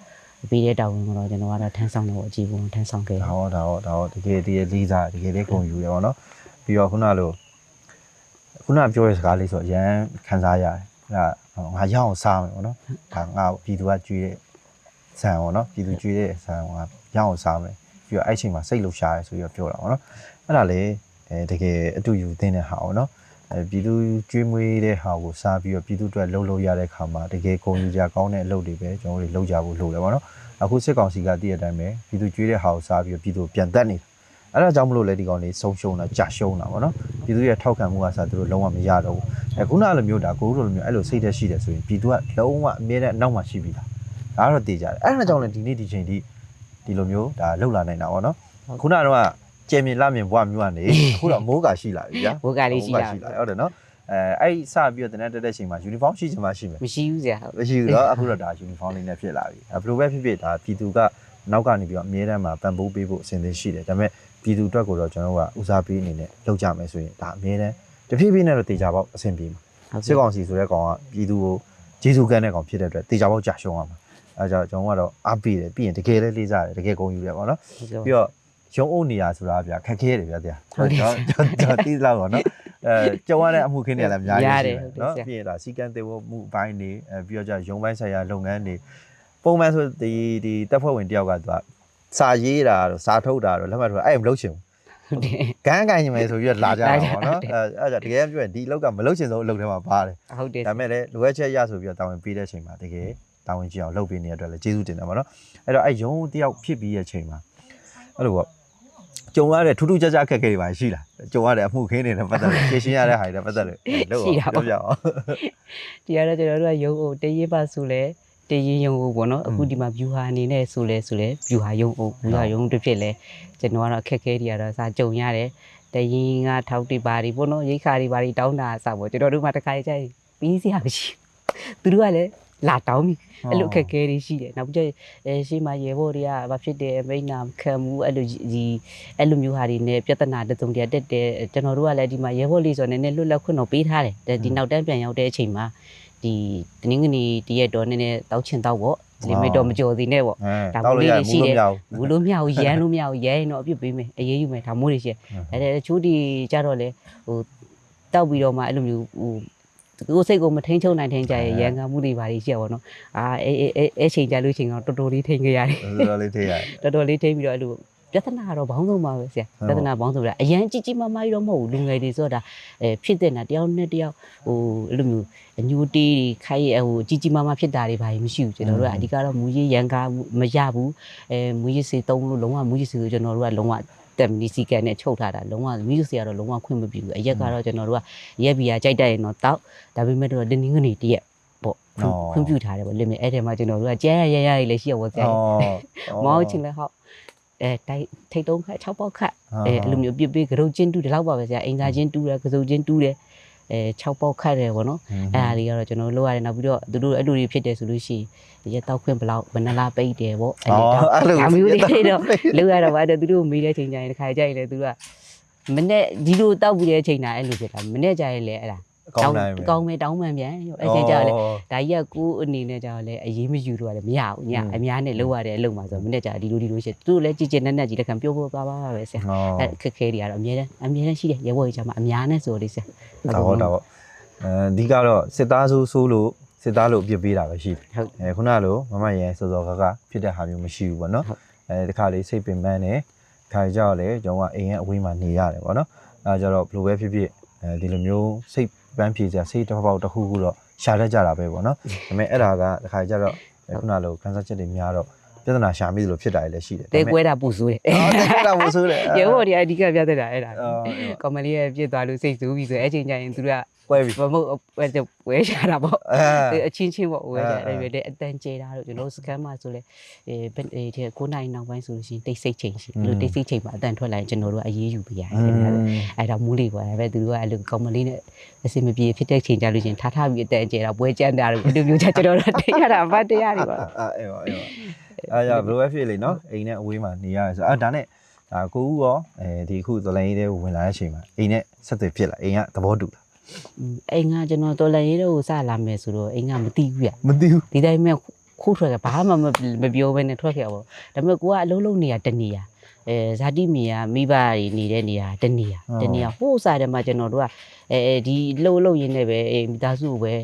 [SPEAKER 1] ပေးတဲ့တာဝန်ကတော့ကျွန်တော်ကတော့ထမ်းဆောင်တော့အကြည့်ပုံထမ်းဆောင်ခဲ့
[SPEAKER 2] ဒါဟောဒါဟောဒါဟောတကယ်တကယ်လေးစားတကယ်လေးကုန်ယူတယ်ပေါ့နော်ပြီးတော့ခုနလိုခုနပြောတဲ့စကားလေးဆိုအရန်ခံစားရတယ်အဲငါရအောင်စားမယ်ပေါ့နော်ဒါငါပြည်သူကကြွေးတဲ့ဆန်ပေါ့နော်ပြည်သူကြွေးတဲ့ဆန်ကရအောင်စားမယ်ပြီးတော့အဲ့ချိန်မှာစိတ်လှုပ်ရှားရဲဆိုပြီးတော့ပြောတာပေါ့နော်အဲ့ဒါလေအဲတကယ်အတူယူသင်းတဲ့ဟာပေါ့နော် အဲပြည်သူကျွေးမွေးတဲ့ဟာကိုစားပြီးတော့ပြည်သူအတွက်လှုပ်လို့ရတဲ့ခါမှာတကယ်ကုန်ယူကြကောင်းတဲ့အလုပ်တွေပဲကျွန်တော်တို့လှုပ်ကြဖို့လုပ်တယ်ပေါ့နော်အခုစစ်ကောင်စီကတည့်တဲ့အတိုင်းပဲပြည်သူကျွေးတဲ့ဟာကိုစားပြီးတော့ပြည်သူပြန်တက်နေတာအဲ့ဒါကြောင့်မလို့လေဒီကောင်လေးဆုံးရှုံးတာကြာရှုံးတာပေါ့နော်ပြည်သူရဲ့ထောက်ခံမှုကစားသူတို့လုံးဝမရတော့ဘူးအဲခုနလိုမျိုးဒါကိုတို့လိုမျိုးအဲ့လိုစိတ်သက်ရှိတယ်ဆိုရင်ပြည်သူကလုံးဝအမြဲတမ်းအနောက်မှာရှိပြီလားဒါကတော့သိကြတယ်အဲ့ဒါကြောင့်လေဒီနေ့ဒီချိန်ဒီဒီလိုမျိုးဒါလှုပ်လာနိုင်တာပေါ့နော်ခုနကတော့ ကျယ်မြင်လာမြင်ဘွားမျိုးကနေအခုတော့မိုးကရှိလာပြီဗျာ
[SPEAKER 1] ဘုတ်ကလေးရှိတာ
[SPEAKER 2] ဟုတ်တယ်နော်အဲအဲ့စပြီးတော့တနက်တက်တဲ့ချိန်မှာ uniform ရှိချင်မှရှိမယ်
[SPEAKER 1] မရှိဘူးဆရာဟုတ်
[SPEAKER 2] မရှိဘူးတော့အခုတော့ဒါ uniform လေးနဲ့ဖြစ်လာပြီအဲဘယ်လိုပဲဖြစ်ဖြစ်ဒါပြည်သူကနောက်ကနေပြီးတော့အမြဲတမ်းမှာပံ့ပိုးပေးဖို့အစဉ်သင်းရှိတယ်ဒါပေမဲ့ပြည်သူအတွက်ကိုတော့ကျွန်တော်တို့ကဦးစားပေးအနေနဲ့လုပ်ကြမယ်ဆိုရင်ဒါအမြဲတမ်းတဖြည်းဖြည်းနဲ့တော့တေချာပေါက်အဆင်ပြေမှာ
[SPEAKER 1] ဟုတ်
[SPEAKER 2] စစ်ကောင်စီဆိုတဲ့ကောင်ကပြည်သူကိုဂျေစုကမ်းတဲ့ကောင်ဖြစ်တဲ့အတွက်တေချာပေါက်ကြာရှုံးရမှာအဲကြောင့်ကျွန်တော်ကတော့အားပေးတယ်ပြီးရင်တကယ်လည်းလေးစားတယ်တကယ်ဂုဏ်ယူတယ်ပေါ့နော်ပြီးတော့ ရုံအုပ်နေရဆိုတာဗျာခက်ခဲတယ်ဗျာတရား
[SPEAKER 1] ဟုတ်တယ်
[SPEAKER 2] ကျွန်တော်ကျွန်တော်တီးလောက်တော့နော်အဲကြုံရတဲ့အမှုခင်းတွေလည်းအများကြီး
[SPEAKER 1] ရတယ်
[SPEAKER 2] ရှိ
[SPEAKER 1] ဟုတ်တယ်
[SPEAKER 2] နော်
[SPEAKER 1] ဆရာ
[SPEAKER 2] ပြီးရင်ဒါစီကံတေဝမှုအပိုင်းနေအဲပြီးတော့じゃရုံပိုင်းဆိုင်ရာလုပ်ငန်းတွေပုံမှန်ဆိုဒီဒီတပ်ဖွဲ့ဝင်တယောက်ကသူကစာရေးတာတော့စာထုတ်တာတော့လက်မှတ်ထိုးတာအဲ့မလုပ်ချင်ဘူး
[SPEAKER 1] ဟုတ်တယ်
[SPEAKER 2] ကန်းကန်ညမယ်ဆိုပြီးတော့လာကြတာ
[SPEAKER 1] လာကြ
[SPEAKER 2] ပေါ့နော်
[SPEAKER 1] တယ်
[SPEAKER 2] အဲအဲ့ဒါတကယ်ပြောရင်ဒီအလုပ်ကမလုပ်ချင်ဆုံးအလုပ်ထဲမှာပါတယ်
[SPEAKER 1] ဟုတ်တယ်
[SPEAKER 2] ဒါပေမဲ့လည်းလိုအပ်ချက်ရဆိုပြီးတော့တာဝန်ပေးတဲ့အချိန်မှာတကယ်တာဝန်ကြည့်အောင်လုပ်ပေးနေတဲ့အတွက်လည်းကျေးဇူးတင်တယ်ပေါ့နော်အဲ့တော့အဲ့ရုံတယောက်ဖြစ်ပြီးရဲ့အချိန်မှာအဲ့လိုပေါ့ ကြုံရတဲ့ထူးထူးခြားခြားအခက်အခဲတွေပါရှိလားကြုံရတဲ့အမှုခင်းတွေနဲ့ပတ်သက်လို့ရှင်းရှင်းရတဲ့ဟာတွေနဲ့ပတ်သက်လို့လို့ပြောပြအောင်
[SPEAKER 1] ဒီကတော့ကျွန်တော်တို့ကရုံအုပ်တရေးပါဆိုလဲတရေးရုံအုပ်ပေါ့နော်အခုဒီမှာ view ဟာအနေနဲ့ဆိုလဲဆိုလဲ view ဟာရုံအုပ် view ဟာရုံတစ်ဖြစ်လဲကျွန်တော်ကတော့အခက်အခဲတွေကတော့စာကြုံရတယ်တရင်ကထောက်တိပါတွေပေါ့နော်ရိတ်ခါတွေပါတွေတောင်းတာအစပေါ့ကျွန်တော်တို့မှတစ်ခါကြိုက်ပြီးစရာမရှိဘူးသူတို့ကလည်း လာတောင်းပြီအဲ့လိုအခက်အခဲတွေရှိတယ်နောက်ပြီးအဲရှိမှရေဘော်တွေကဘာဖြစ်တယ်မိန်းနာခံမှုအဲ့လိုဒီအဲ့လိုမျိုးဟာတွေနဲ့ပြဿနာတစုံတရာတက်တယ်ကျွန်တော်တို့ကလည်းဒီမှာရေဘော်လေးဆိုနည်းနည်းလွတ်လပ်ခွင့်တော့ပေးထားတယ်ဒီနောက်တန်းပြန်ရောက်တဲ့အချိန်မှာဒီတနင်္ဂနွေတရက်တော့နည်းနည်းတောက်ချင်တောက်ပေါ့လီမစ်တော့မကျော်သေးနဲ့ပေါ့
[SPEAKER 2] အဲတောက်လို့ရမူလို့မရဘူး
[SPEAKER 1] ဘူးလို့မရဘူးရမ်းလို့မရဘူးရဲရင်တော့အပြစ်ပေးမယ်အရေးယူမယ်ဒါမိုးတွေရှိတယ်အဲချိုးဒီကြတော့လေဟိုတောက်ပြီးတော့မှအဲ့လိုမျိုးဟို ကိုယ်စိတ်ကိုမထိန်ချုံနိုင်ထိန်ကြရဲ့ရန်ကမှုတွေပါတွေရှိရပါတော့အာအဲအဲအဲချိန်ကြလို့ချိန်တော့တော်တော်လေးထိန်ကြရတယ်
[SPEAKER 2] တော်တော်လေးထိရတယ်
[SPEAKER 1] တော်တော်လေးထိန်ပြီးတော့အဲ့လိုပြဿနာကတော့ဘောင်းဆုံးပါပဲဆရာ
[SPEAKER 2] ဟုတ်
[SPEAKER 1] ပြဿနာဘောင်းဆုံးပဲအရန်ကြီးကြီးမားမားကြီးတော့မဟုတ်ဘူးလူငယ်တွေဆိုတာအဲဖြစ်တဲ့နာတယောက်နဲ့တယောက်ဟိုအဲ့လိုမျိုးအညူတေးတွေခိုက်ရဟိုကြီးကြီးမားမားဖြစ်တာတွေဘာမှမရှိဘူးကျွန်တော်တို့ကအဓိကတော့မူရေးရန်ကားမရဘူးအဲမူရေးစေတုံးလို့လုံးဝမူရေးစေကိုကျွန်တော်တို့ကလုံးဝ တက်မီစီကန်နဲ့ချုပ်ထားတာလုံးဝမူရေးစေကတော့လုံးဝခွင့်မပြုဘူးအရက်ကတော့ကျွန်တော်တို့ကရက်ဘီယာကြိုက်တဲ့ရင်တော့တောက်ဒါပေမဲ့တော့တင်းငင်းနေတရက်ပေါ့ခွင့်ခွင့်ပြုထားတယ်ပေါ့ limit အဲ့ထဲမှာကျွန်တော်တို့ကကျဲရရရရလေးရှိရဝဆရာမောင်းချင်လဲဟောက်အဲတိုက်ထိတ်တုံးခတ်6ပေါက်ခတ်အဲအဲ့လိုမျိုးပြစ်ပေးကရုတ်ချင်းတူးတယ်လောက်ပါပဲဆရာအင်သာချင်းတူးတယ်ကစုံချင်းတူးတယ် အဲ6ပေါက်ခတ်တယ်ဗောနော်အဲ့ဒါတွေကတော့ကျွန်တော်တို့လုပ်ရတယ်နောက်ပြီးတော့သူတို့အဲ့လိုတွေဖြစ်တယ်ဆိုလို့ရှိရင်ရက်တောက်ခွင့်ဘလောက်ဘယ်နှလားပိတ်တယ်ဗောအဲ့ဒီတော့ဒါမျိုးတွေတော့လုပ်ရတော့ဗါတော့သူတို့မေးတဲ့ချိန်ကျရင်တစ်ခါကြိုက်လေသူတို့ကမနေ့ဒီလိုတောက်ပြီးတဲ့အချိန်တိုင်းအဲ့လိုဖြစ်တာမနေ့ကျရင်လေအဲ့ဒါ
[SPEAKER 2] ကောင်းနိုင်
[SPEAKER 1] ကောင်းမယ်တောင်းမှန်ပြန်ရောအဲ့ချိန်ကျရင်လေဒါကြီးကကိုယ်အနေနဲ့ကြောက်လဲအရေးမယူတော့လည်းမရဘူးညအများနဲ့လောက်ရတယ်အလုပ်မှာဆိုမနေ့ကျဒီလိုဒီလိုရှိသူတို့လည်းကြည်ကြည်နက်နက်ကြီးလက်ခံပြောပြောပါပါပဲဆရာ
[SPEAKER 2] ဟော
[SPEAKER 1] အဲခက်ခဲတွေကတော့အများနဲ့အများနဲ့ရှိတယ်ရဲဘော်ကြီးချာမှာအများနဲ့ဆိုလေးဆရာ
[SPEAKER 2] ဒါဟုတ်ဒါဟုတ်အဲဒီကတော့စစ်သားဆိုးဆိုးလို့စစ်သားလို့အပြစ်ပေးတာပဲရှိတယ်
[SPEAKER 1] ဟုတ်
[SPEAKER 2] အဲခုနလိုမမရန်စောစောကကဖြစ်တဲ့ဟာမျိုးမရှိဘူးပေါ့နော်
[SPEAKER 1] ဟုတ်
[SPEAKER 2] အဲဒီခါလေးစိတ်ပင်ပန်းနေခါကြောက်လေကျွန်တော်ကအိမ်ရဲ့အဝေးမှာနေရတယ်ပေါ့နော်အဲကြတော့ဘယ်လိုပဲဖြစ်ဖြစ်အဲဒီလိုမျိုးစိတ် ပန်းဖြေစရာစိတ်တစ်ပေါက်တစ်ခုခုတော့ရှာတတ်ကြတာပဲပေါ့နော်ဒါပေမဲ့အဲ့ဒါကတခါကြတော့ခုနလိုကန်ဆာချက်တွေများတော့ပြဿနာရှာမိသလိုဖြစ်တာလည်းရှိတယ်
[SPEAKER 1] တဲကွဲတာပူဆိုးတယ်
[SPEAKER 2] အော်တဲ့တာမို့ဆိုတယ်
[SPEAKER 1] ရဲဘော်တွေအဓိကပြတတ်တာအဲ့ဒါ
[SPEAKER 2] အော်
[SPEAKER 1] ကော်မလေးရဲ့ပြစ်သွားလို့စိတ်ဆိုးပြီဆိုအဲ့ချိန်ကျရင်သူတို့က
[SPEAKER 2] ပွဲပြီ
[SPEAKER 1] ဘမဟုတ်ဝဲဝဲရှာတာပေါ့
[SPEAKER 2] အဲ
[SPEAKER 1] အချင်းချင်းပေါ့ဝဲရှာ
[SPEAKER 2] အဲ
[SPEAKER 1] အဲ့ဒီတဲ့အတန်ကျေတာလို့ကျွန်တော်စကန်မှာဆိုလဲအဲဘယ်ဒီ9နိုင်နောက်ပိုင်းဆိုလို့ရှိရင်တိတ်ဆိတ်ချိန်ရှိအဲ့လိုတိတ်ဆိတ်ချိန်မှာအတန်ထွက်လာရင်ကျွန်တော်တို့ကအရေးယူပေးရတယ်အဲ့ဒါအဲ့တော့မူးလေးပေါ့ဒါပေမဲ့သူတို့ကအဲ့လိုကော်မလေးနဲ့အစင်မပြေဖြစ်တဲ့ချိန်ကြလို့ရှိရင်ထားထားပြီးအတန်ကျေတာပွဲကြမ်းတာလို့ဒီလိုမျိုးကြကျွန်တော်တို့တရားတာဗတ်တရားတွေပေါ့
[SPEAKER 2] အဲအဲ့ပါအဲ့ပါအဲရဘလိုပဲဖြစ်လေနော်အိမ်နဲ့အဝေးမှာနေရတယ်ဆိုအဲဒါနဲ့ဒါကိုဦးရောအဲဒီခုသလိုင်းလေးဝင်လာတဲ့အချိန်မှာအိမ်နဲ့ဆက်သွယ်ဖြစ်လာအိမ်ကသဘောတူလာ
[SPEAKER 1] အိမ်ကကျွန်တော်တော်လည်းရေးတော့စလာမယ်ဆိုတော့အိမ်ကမတိဘူးရ
[SPEAKER 2] မသိဘူး
[SPEAKER 1] ဒီတိုင်းမဲ့ခိုးထွက်ကဘာမှမမပြောဘဲနဲ့ထွက်ခဲ့ပါဘူးဒါပေမဲ့ကိုကအလုံးလုံးနေရတနေရအဲဇာတိမီယာမိဘတွေနေတဲ့နေရာတနေရတနေရဟိုးစားတယ်မှာကျွန်တော်တို့ကအဲအဲဒီလှုပ်လှုပ်ရင်းနဲ့ပဲအဲမိသားစုကိုပဲ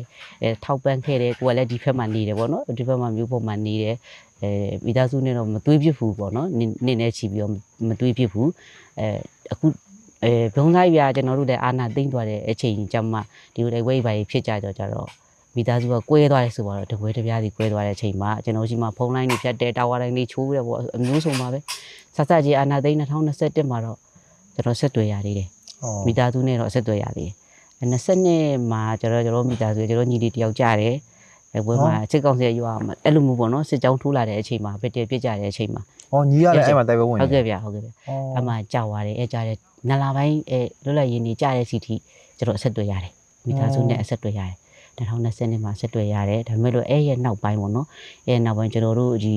[SPEAKER 1] အဲထောက်ပံ့ခဲ့တယ်ကိုကလည်းဒီဘက်မှာနေတယ်ပေါ့နော်ဒီဘက်မှာမျိုးပေါ်မှာနေတယ်အဲမိသားစုနဲ့တော့မတွေးဖြစ်ဘူးပေါ့နော်နင်းနေချီပြီးတော့မတွေးဖြစ်ဘူးအဲအခု အဲဘုံသားပြကျွန်တော်တို့လည်းအာနာသိမ့်သွားတဲ့အချိန်ကျမှဒီလိုလေဝိတ်ပါဖြစ်ကြတော့ကြတော့မိသားစုကကွဲသွားတယ်ဆိုတော့တပွဲတစ်ပြားစီကွဲသွားတဲ့အချိန်မှာကျွန်တော်ရှိမှဖုန်းလိုင်းတွေဖြတ်တယ်တာဝါလိုင်းတွေချိုးတယ်ပေါ့အမျိုးစုံပါပဲဆက်ဆက်ကြီးအာနာသိန်း2021မှာတော့ကျွန်တော်ဆက်တွေ့ရသေးတယ်မိသားစုနဲ့တော့ဆက်တွေ့ရသေးတယ်အဲ20နှစ်မှာကျွန်တော်ကျွန်တော်မိသားစုကျွန်တော်ညီလေးတယောက်ကြတယ်အဲဘွဲမှာစစ်ကောင်စီရွာမှာအဲ့လိုမျိုးပေါ့နော်စစ်ကြောင်းထိုးလာတဲ့အချိန်မှာဗစ်တယ်ပြစ်ကြတဲ့အချိန်မှာ
[SPEAKER 2] ဟောညီရလည်းအဲ့မှာတိုက်ပွဲဝင်
[SPEAKER 1] ဟုတ်ကဲ့ဗျဟုတ်ကဲ့ဗျအမှကြောက်ရတယ်အဲကြတဲ့ နလာပိုင်းအဲလွတ်လပ်ရင်းနေကြတဲ့စီတီကျွန်တော်အဆက်တွေ့ရတယ်မိသားစုနဲ့အဆက်တွေ့ရတယ်2020နှစ်မှာဆက်တွေ့ရတယ်ဒါပေမဲ့လို့အဲ့ရဲ့နောက်ပိုင်းပေါ့နော်အဲ့ရဲ့နောက်ပိုင်းကျွန်တော်တို့ဒီ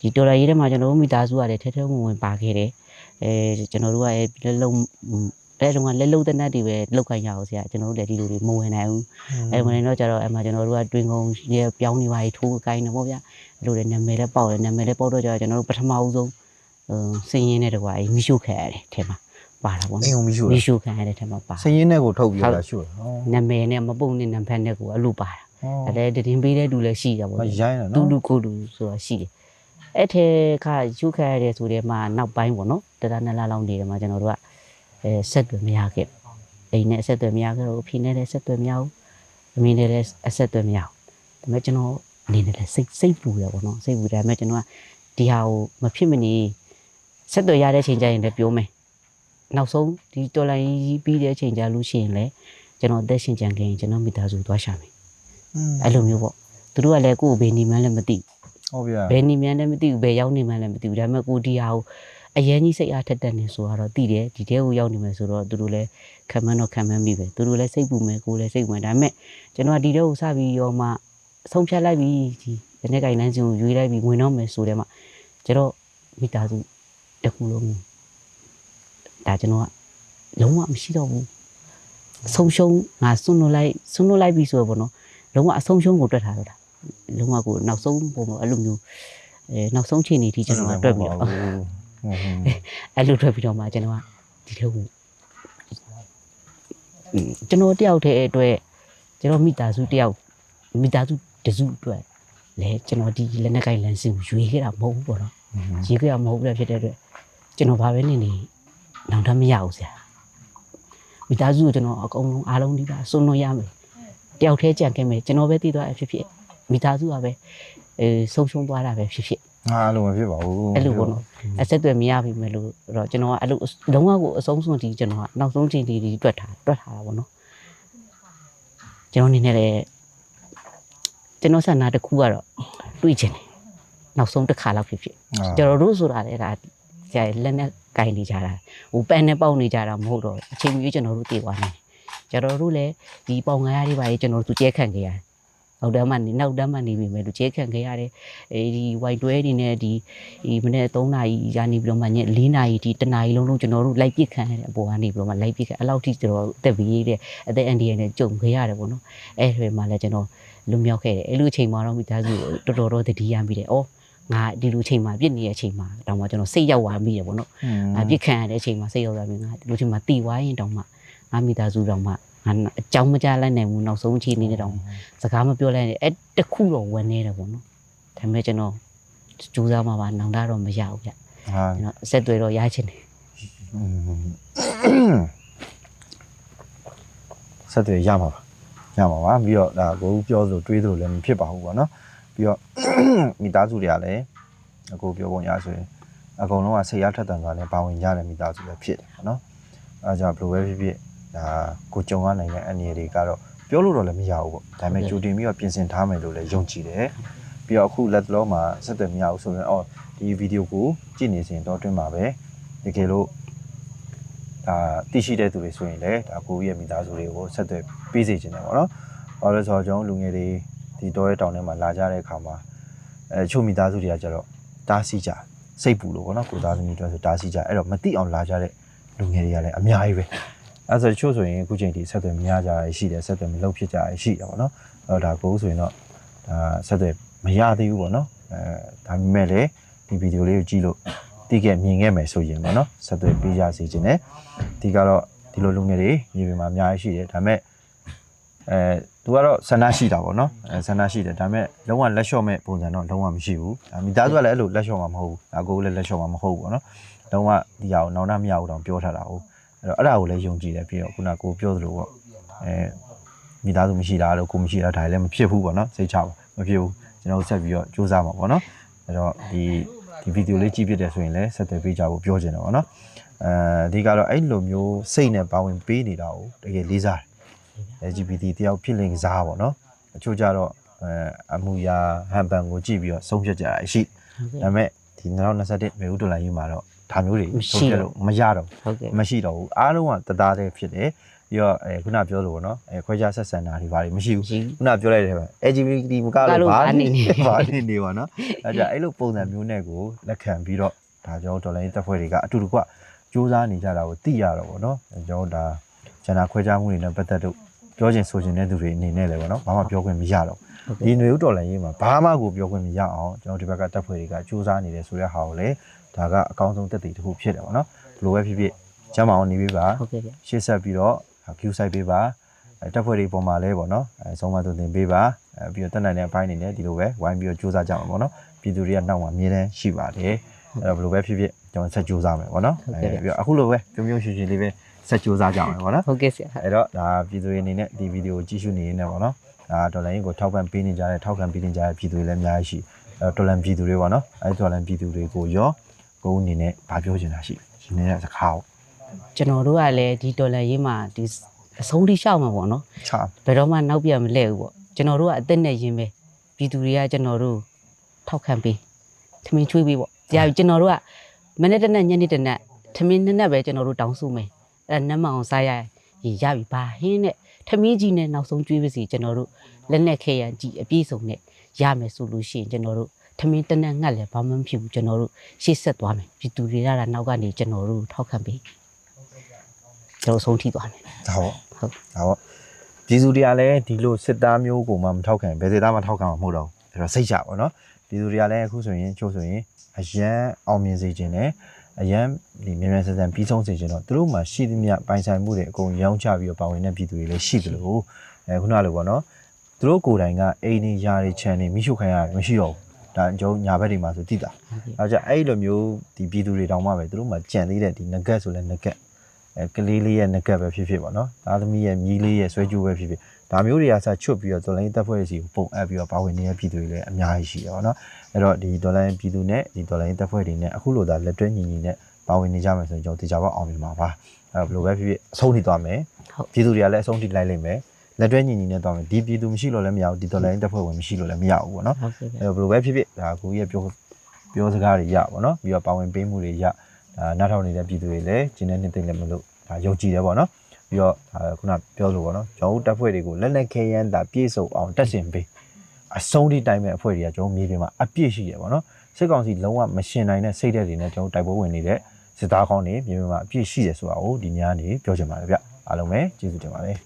[SPEAKER 1] ဒီတော်ရရေးထဲမှာကျွန်တော်တို့မိသားစုကလည်းထဲထဲဝင်ဝင်ပါခဲ့တယ်အဲကျွန်တော်တို့ကအဲ့လက်လုံးအဲ့တုန်းကလက်လုံးတနတ်တွေပဲလောက်ခိုင်းရအောင်ဆရာကျွန်တော်တို့လည်းဒီလိုတွေမဝင်နိုင်ဘူးအဲ့ဝင်နေတော့ကျတော့အဲ့မှာကျွန်တော်တို့ကတွင်ကုန်ရဲ့ပြောင်းနေပါထိုးကိုင်းနေပေါ့ဗျာအဲ့လိုလည်းနာမည်လည်းပေါက်တယ်နာမည်လည်းပေါက်တော့ကျတော့ကျွန်တော်တို့ပထမဦးဆုံးဟိုစင်းရင်းတဲ့တကွာအဲ့မီရှုခဲရတယ်ထဲမှာ ပါတာပေါ့
[SPEAKER 2] အိမ်
[SPEAKER 1] နော်ုံ
[SPEAKER 2] မရှိ
[SPEAKER 1] မီ
[SPEAKER 2] ဘူး
[SPEAKER 1] ရှုခဲရတဲ့ထဲမှာပါ
[SPEAKER 2] စရင်နဲ့ကိုထုတ်ပြီးလာရှို့ဟော
[SPEAKER 1] နာမည်နဲ့မပုံနဲ့နံပါတ်နဲ့ကိုအလို့ပါတာအဲ့ဒါတည်င်းပေးတဲ့လူလည်းရှိတာပေါ့
[SPEAKER 2] ဟော
[SPEAKER 1] လေ
[SPEAKER 2] ရိုင်းတယ်
[SPEAKER 1] တူ
[SPEAKER 2] နော်
[SPEAKER 1] လူကိုလူဆိုတာရှိတယ်အဲ့ထဲခါယူခရရတဲ့ဆိုတဲ့မှာနောက်ပိုင်းပေါ့နော်တရနလာလောင်းနေတယ်မှာကျွန်တော်တို့ကအဲဆက်သွယ်မရခဲ့ဘူးအိမ်နဲ့အဆက်သွယ်မရခဲ့ဘူးဖိနဲ့လည်းဆက်သွယ်မရဘူးအမင်းနဲ့လည်းအဆက်သွယ်မရဘူးဒါပေမဲ့ကျွန်တော်အနေနဲ့လည်းစိတ်စိတ်ပူတယ်ပေါ့နော်စိတ်ပူတယ်ဒါပေမဲ့ကျွန်တော်ကဒီဟာကိုမဖြစ်မနေဆက်သွယ်ရတဲ့ချိန်ကျရင်လည်းပြောမယ် နောက်ဆုံးဒီတော်လိုင်းကြီးပြီးတဲ့အချိန်ကျလို့ရှိရင်လည်းကျွန်တော်အသက်ရှင်ကြံခဲ့ရင်ကျွန်တော်မိသားစုသွားရှာမယ်အဲ့လိုမျိုးပေါ့သူတို့ကလည်းကိုယ်ဘယ်နေမှန်းလည်းမသိ
[SPEAKER 2] ဟုတ်ဗျာ
[SPEAKER 1] ဘူးဘယ်နေမှန်းလည်းမသိဘူးဘယ်ရောက်နေမှန်းလည်းမသိဘူးဒါပေမဲ့ကိုဒီဟာကိုအရင်ကြီးစိတ်အားထက်တက်နေဆိုတော့သိတယ်ဒီတဲကိုရောက်နေမယ်ဆိုတော့သူတို့လည်းခံမန်းတော့ခံမန်းပြီပဲသူတို့လည်းစိတ်ပူမယ်ကိုယ်လည်းစိတ်ပူမယ်ဒါပေမဲ့ကျွန်တော်ကဒီတဲကိုစပြီးရောမှဆုံးဖြတ်လိုက်ပြီဒီဘယ်နဲ့ကိုင်လန်းစင်ကိုရွေးလိုက်ပြီးဝင်တော့မယ်ဆိုတဲ့မှကျွန်တော်မိသားစုတစ်ခုလုံးကို ဒါကျွန်တော်ကလုံးဝမရှိတော့ဘူးဆုံးရှုံးငါဆွန့်လွတ်လိုက်ဆွန့်လွတ်လိုက်ပြီဆိုတော့ဗောနော်လုံးဝအဆုံးရှုံးကိုတွက်ထားတော့တာလုံးဝကိုနောက်ဆုံးပုံမှာအဲ့လိုမျိုးအဲနောက်ဆုံးချိန်နေထိကျွန်တော်ကတွက်ပြီးတော့
[SPEAKER 2] ဟုတ်ဟုတ်
[SPEAKER 1] အဲ့လိုတွက်ပြီးတော့မှကျွန်တော်ကဒီလိုကိုอืมကျွန်တော်တယောက်တည်းအတွက်ကျွန်တော်မိသားစုတယောက်မိသားစုတစုအတွက်လဲကျွန်တော်ဒီလက်နက်ကိုင်လမ်းစဉ်ကိုရွေးခဲ့တာမဟုတ်ဘူးပေါ့နော်ရွေးခဲ့တာမဟုတ်ဘူးလေဖြစ်တဲ့အတွက်ကျွန်တော်ဘာပဲနေနေ နောင်တမရဘူးဆရာမိသားစုကိုကျွန်တော်အကုန်လုံးအားလုံးဒီပါစွန့်လွတ်ရမယ်တယောက်တည်းကြံခဲ့မယ်ကျွန်တော်ပဲတည်သွားဖြစ်ဖြစ်မိသားစုကပဲအဲဆုံးရှုံးသွားတာပဲဖြစ်ဖြစ်
[SPEAKER 2] ငါအဲ့လိုမဖြစ်ပါဘူး
[SPEAKER 1] အဲ့လိုပေါ့နော်အဆက်အသွယ်မရပြီမဲ့လို့တော့ကျွန်တော်ကအဲ့လိုလုံးဝကိုအဆုံးစွန်တီကျွန်တော်ကနောက်ဆုံးချိန်ဒီဒီတွက်ထားတွက်ထားတာပေါ့နော်ကျွန်တော်အနေနဲ့လည်းကျွန်တော်ဆန္ဒတစ်ခုကတော့တွေးချင်တယ်နောက်ဆုံးတစ်ခါလောက်ဖြစ်ဖြစ်
[SPEAKER 2] အာ
[SPEAKER 1] ကျွန်တော်တို့ဆိုတာလည်းဒါ ဆရာကြီးလက်နဲ့ကင်နေကြတာဟိုပန်းနဲ့ပေါက်နေကြတာမဟုတ်တော့အချိန်ကြီးကျွန်တော်တို့တည်သွားနေကျွန်တော်တို့လည်းဒီပေါင်ငါးရတွေပါလေကျွန်တော်တို့သူကျဲခန့်ခဲ့ရတယ်နောက်တန်းမှနေနောက်တန်းမှနေပြီမဲ့သူကျဲခန့်ခဲ့ရတယ်အဲဒီဝိုင်တွဲတွေနဲ့ဒီဒီမနေ့3နာရီရာနေပြီးတော့မှည4နာရီဒီ1နာရီလုံးလုံးကျွန်တော်တို့လိုက်ပစ်ခံရတဲ့အပေါ်ကနေပြီးတော့မှလိုက်ပစ်ခံအဲ့လောက်ထိကျွန်တော်တက်ပြီးတဲ့အသက်အန္တရာယ်နဲ့ကြုံခဲ့ရတယ်ပေါ့နော်အဲ့ဒီမှာလည်းကျွန်တော်လွန်မြောက်ခဲ့တယ်အဲ့လိုအချိန်မှာတော့မိသားစုကိုတော်တော်တော့တတိယမိတယ်ဩ ငါဒီလိုအချိန်မှာပြစ်နေတဲ့အချိန်မှာတောင်မှကျွန်တော်စိတ်ရောက်သွားမိတယ်ပေါ့နော်အပြစ်ခံရတဲ့အချိန်မှာစိတ်ရောက်လာပြီငါဒီလိုချိန်မှာတီဝိုင်းရင်တောင်မှငါမိသားစုတောင်မှငါအကြောင်းမကြားလိုက်နိုင်ဘူးနောက်ဆုံးအချိန်လေးတောင်စကားမပြောလိုက်နဲ့အဲ့တခုတော့ဝင်နေတယ်ပေါ့နော်ဒါပေမဲ့ကျွန်တော်ကြိုးစားမှာပါနောင်တတော့မရဘူးဗျ
[SPEAKER 2] ဟာ
[SPEAKER 1] ကျွန်တော်အဆက်တွေတော့ရချင်တယ်
[SPEAKER 2] ဆက်သွယ်ရမှာပါရမှာပါပြီးတော့ဒါကိုပြောသလိုတွေးသလိုလည်းမဖြစ်ပါဘူးပေါ့နော် ပြီးတော့မိသားစုတွေကလည်းအကိုပြောပုံရဆိုရင်အကုန်လုံးကဆေးရထက်တန်စွာနဲ့ပါဝင်ကြတဲ့မိသားစုပဲဖြစ်တယ်ပေါ့နော်အဲဒါကြောင့်ဘယ်လိုပဲဖြစ်ဖြစ်ဒါကိုကြုံရနိုင်တဲ့အနေတွေကတော့ပြောလို့တော့လည်းမရဘူးပေါ့ဒါပေမဲ့ကြိုတင်ပြီးတော့ပြင်ဆင်ထားမယ်လို့လည်းယုံကြည်တယ်ပြီးတော့အခုလက်တလောမှာဆက်သွယ်မရဘူးဆိုရင်အော်ဒီဗီဒီယိုကိုကြည့်နေစဉ်တော့တွင်းမှာပဲတကယ်လို့ဒါတရှိတဲ့သူတွေဆိုရင်လည်းဒါကိုကြီးရဲ့မိသားစုတွေကိုဆက်သွယ်ပေးစေချင်တယ်ပေါ့နော်။ဘာလို့လဲဆိုတော့ကျွန်တော်လူငယ်တွေ ဒီတောရဲတောင်ထဲမှာလာကြတဲ့အခါမှာအဲချို့မိသားစုတွေကကျတော့တားဆီးကြစိတ်ပူလို့ပေါ့နော်ကိုသားသမီးတွေဆိုတားဆီးကြအဲ့တော့မတိအောင်လာကြတဲ့လူငယ်တွေကလည်းအများကြီးပဲ။အဲဆိုချို့ဆိုရင်အခုချိန်ထိဆက်သွယ်မရကြရရှိတယ်ဆက်သွယ်မလုပ်ဖြစ်ကြရရှိတယ်ပေါ့နော်။အဲ့တော့ဒါကိုဆိုရင်တော့ဒါဆက်သွယ်မရသေးဘူးပေါ့နော်။အဲဒါပေမဲ့လည်းဒီဗီဒီယိုလေးကိုကြည့်လို့တိကျမြင်ခဲ့မယ်ဆိုရင်ပေါ့နော်ဆက်သွယ်ပေးကြစေချင်တယ်။ဒီကတော့ဒီလိုလူငယ်တွေမြေပြင်မှာအများကြီးရှိတယ်ဒါပေမဲ့ အဲသူကတော့ဆန္ဒရှိတာပေါ့နော်အဲဆန္ဒရှိတယ်ဒါပေမဲ့လုံးဝလက်လျှော့မဲ့ပုံစံတော့လုံးဝမရှိဘူးဒါမိသားစုကလည်းအဲ့လိုလက်လျှော့မှာမဟုတ်ဘူးဒါကိုယ်လည်းလက်လျှော့မှာမဟုတ်ဘူးပေါ့နော်လုံးဝဒီဟာကိုနောင်တမရဘူးတောင်ပြောထားတာဟုတ်အဲ့တော့အဲ့ဒါကိုလည်းယုံကြည်တယ်ပြီးတော့ခုနကကိုပြောသလိုပေါ့အဲမိသားစုမရှိတာလို့ကိုမရှိတာဒါလည်းမဖြစ်ဘူးပေါ့နော်စိတ်ချပါမဖြစ်ဘူးကျွန်တော်တို့ဆက်ပြီးတော့စူးစမ်းမှာပေါ့နော်အဲ့တော့ဒီဒီဗီဒီယိုလေးကြည့်ဖြစ်တယ်ဆိုရင်လည်းဆက်သွယ်ပေးကြဖို့ပြောချင်တယ်ပေါ့နော်အဲဒီကတော့အဲ့လိုမျိုးစိတ်နဲ့ပါဝင်ပေးနေတာကိုတကယ်လေးစားတယ် LGBT တယောက်ဖြစ်လင်ကစားပါတော့အချို့ကြတော့အဲအမှုရာဟန်ပန်ကိုကြည့်ပြီးတော့ဆုံးဖြတ်ကြတာရှိဒါပေမဲ့ဒီ2021မေဦးဒေါ်လာရေးမှာတော့ဒါမျိုးတွေဆုံးဖြတ်လို့မရတော့
[SPEAKER 1] ဟုတ်ကဲ့
[SPEAKER 2] မရှိတော့ဘူးအားလုံးကတသားတည်းဖြစ်တယ်ပြီးတော့အဲခုနပြောလို့ပေါ့နော်အဲခွဲခြားဆက်ဆံတာတွေဘာတွေမရှိဘူး
[SPEAKER 1] ရှိ
[SPEAKER 2] ခုနပြောလိုက်တယ်ပဲ LGBT မကလို့ဘာနေနေဘာနေနေပါနော်အဲကြအဲ့လိုပုံစံမျိုးနဲ့ကိုလက်ခံပြီးတော့ဒါကြောင့်ဒေါ်လာရေးတပ်ဖွဲ့တွေကအတူတူကစူးစမ်းနေကြတာကိုသိရတော့ဗောနော်အဲကြောင့်ဒါဂျန်နာခွဲခြားမှုတွေနဲ့ပတ်သက်လို့ ပြောချင်ဆိုချင်တဲ့သူတွေအနေနဲ့လည်းဗောနော်ဘာမှပြောခွင့်မရတော့ဒီຫນွေဥတော်လိုင်းရေးမှာဘာမှကိုပြောခွင့်မရအောင်ကျွန်တော်ဒီဘက်ကတပ်ဖွဲ့တွေကစူးစမ်းနေတယ်ဆိုတဲ့ဟာကိုလည်းဒါကအကောင်းဆုံးတက်တည်တစ်ခုဖြစ်တယ်ဗောနော်ဘယ်လိုပဲဖြစ်ဖြစ်ကျမ်းမအောင်နေပြီပါ
[SPEAKER 1] ဟုတ်ကဲ့ဗျ
[SPEAKER 2] ရှေ့ဆက်ပြီးတော့ view site ပေးပါအဲတက်ဖွဲ့တွေပေါ်မှာလဲပေါ့နော်အဲဆုံးမသွင်းသင်ပေးပါအဲပြီးတော့တက်နိုင်တဲ့အပိုင်းနေနဲ့ဒီလိုပဲဝိုင်းပြီးတော့စူးစမ်းကြမှာပေါ့နော်ပြည်သူတွေကနောက်မှာအမြဲတမ်းရှိပါတယ်အဲတော့ဘယ်လိုပဲဖြစ်ဖြစ်ကျွန်တော်ဆက်စူးစမ်းမယ်ပေါ့နော်အဲပြီးတော့အခုလိုပဲပြုံပြုံရွှင်ရွှင်လေးပဲ ဆက်စူးစမ်းကြမယ်ပေါ့နော်
[SPEAKER 1] ဟုတ်ကဲ့ဆရာ
[SPEAKER 2] အဲ့တော့ဒါပြည်သူတွေအနေနဲ့ဒီဗီဒီယိုကြည့်ရှုနေနေပေါ့နော်ဒါဒေါ်လာရင်းကိုထောက်ပံ့ပေးနေကြတဲ့ထောက်ခံပေးနေကြတဲ့ပြည်သူတွေလည်းအများကြီးရှိအဲဒေါ်လာပြည်သူတွေပေါ့နော်အဲဒေါ်လာပြည်သူတွေကိုရောကိုယ်အနေနဲ့ဗာပြောချင်တာရှိဒီနေ့ကစကားကို
[SPEAKER 1] ကျွန်တော်တို့ကလည်းဒီဒေါ်လာရေးမှာဒီအဆုံးထိရှောက်မှာပေါ့နော်
[SPEAKER 2] ချာ
[SPEAKER 1] ဘယ်တော့မှနောက်ပြန်မလဲဘူးပေါ့ကျွန်တော်တို့ကအသက်နဲ့ရင်းပဲပြည်သူတွေကကျွန်တော်တို့ထောက်ခံပေးထမင်းချွေးပေးပေါ့ကြာပြီကျွန်တော်တို့ကမနေ့တနေ့ညနေတနေ့ထမင်းနှစ်နက်ပဲကျွန်တော်တို့တောင်းစုမယ် အဲနတ်မအောင်စားရရင်ရပြီပါဟင်းနဲ့ထမင်းကြီးနဲ့နောက်ဆုံးကျွေးပါစီကျွန်တော်တို့လက်နဲ့ခဲရန်ကြီးအပြည့်စုံနဲ့ရမယ်ဆိုလို့ရှိရင်ကျွန်တော်တို့ထမင်းတနက်ငတ်လည်းဘာမှမဖြစ်ဘူးကျွန်တော်တို့ရှေ့ဆက်သွားမယ်ပြည်သူတွေကနောက်ကနေကျွန်တော်တို့ထောက်ခံပေးကျွန်တော်ဆုံးထိသွားမယ်
[SPEAKER 2] ဒါပေါ့
[SPEAKER 1] ဟုတ်
[SPEAKER 2] ဒါပေါ့ပြည်သူတွေကလည်းဒီလိုစစ်သားမျိုးကိုမှမထောက်ခံဘယ်စစ်သားမှထောက်ခံမှာမဟုတ်တော့ဘူးဒါတော့စိတ်ချပါတော့ပြည်သူတွေကလည်းအခုဆိုရင်ချို့ဆိုရင်အရန်အောင်မြင်စေခြင်းနဲ့ အရန်ဒီမြန်မြန်ဆန်ဆန်ပြီးဆုံးစေခြင်းတော့သူတို့မှရှိသမျှပိုင်ဆိုင်မှုတွေအကုန်ရောင်းချပြီးတော့ပါဝင်တဲ့ပြည်သူတွေလည်းရှိတယ်လို့အဲခုနလိုပေါ့နော်သူတို့ကိုယ်တိုင်ကအိမ်နေရာတွေခြံနေမိရှုခံရတယ်မရှိတော့ဘူးဒါကျုံညာဘက်တွေမှာဆိုတည်တာအဲကြအဲ့လိုမျိုးဒီပြည်သူတွေတောင်မှပဲသူတို့မှကြံသေးတဲ့ဒီငကက်ဆိုလဲငကက်အဲကလေးလေးရဲ့ငကက်ပဲဖြစ်ဖြစ်ပေါ့နော်သားသမီးရဲ့မြီးလေးရဲ့ဆွဲကြိုးပဲဖြစ်ဖြစ် ဒါမျိုးတွေကစချွတ်ပြီးတော့တော်လိုင်းတပ်ဖွဲ့စီကိုပုံအပ်ပြီးတော့ပါဝင်နေတဲ့ပြည်သူတွေလည်းအများကြီးရှိတယ်ပေါ့နော်အဲ့တော့ဒီတော်လိုင်းပြည်သူနဲ့ဒီတော်လိုင်းတပ်ဖွဲ့တွေနဲ့အခုလိုသာလက်တွဲညီညီနဲ့ပါဝင်နေကြမယ်ဆိုရင်ကျွန်တော်တေချာပေါက်အောင်မြင်ပါပါအဲ့တော့ဘယ်လိုပဲဖြစ်ဖြစ်အဆုံးထိသွားမယ်
[SPEAKER 1] ဟုတ်
[SPEAKER 2] ပြည်သူတွေကလည်းအဆုံးထိလိုက်လိမ့်မယ်လက်တွဲညီညီနဲ့သွားမယ်ဒီပြည်သူမရှိလို့လည်းမရဘူးဒီတော်လိုင်းတပ်ဖွဲ့ဝင်မရှိလို့လည်းမရဘူးပေါ့နော်
[SPEAKER 1] ဟုတ်ကဲ့ဗျ
[SPEAKER 2] အဲဘယ်လိုပဲဖြစ်ဖြစ်ဒါကိုကြီးရဲ့ပြောပြောစကားတွေရပါတော့ပြီးတော့ပါဝင်ပေးမှုတွေရဒါနားထောင်နေတဲ့ပြည်သူတွေလည်းကျင်းတဲ့နှစ်သိမ့်လည်းမလို့ဒါယုံကြည်တယ်ပေါ့နော် ပြီးတော့ဒါခုနပြောလို့ပေါ့နော်ကျွန်တော်တို့တပ်ဖွဲ့တွေကိုလက်လက်ခဲရန်တာပြည့်စုံအောင်တက်ရှင်ပေးအဆုံးထိတိုင်းမဲ့အဖွဲ့တွေကကျွန်တော်မြေပြင်မှာအပြည့်ရှိရပေါ့နော်စစ်ကောင်စီလုံးဝမရှင်နိုင်တဲ့စိတ်ဓာတ်တွေနဲ့ကျွန်တော်တိုက်ပွဲဝင်နေတဲ့စစ်သားကောင်းတွေမြေပြင်မှာအပြည့်ရှိရဆိုတာကိုဒီညနေပြောချင်ပါတယ်ဗျအားလုံးပဲကျေးဇူးတင်ပါတယ်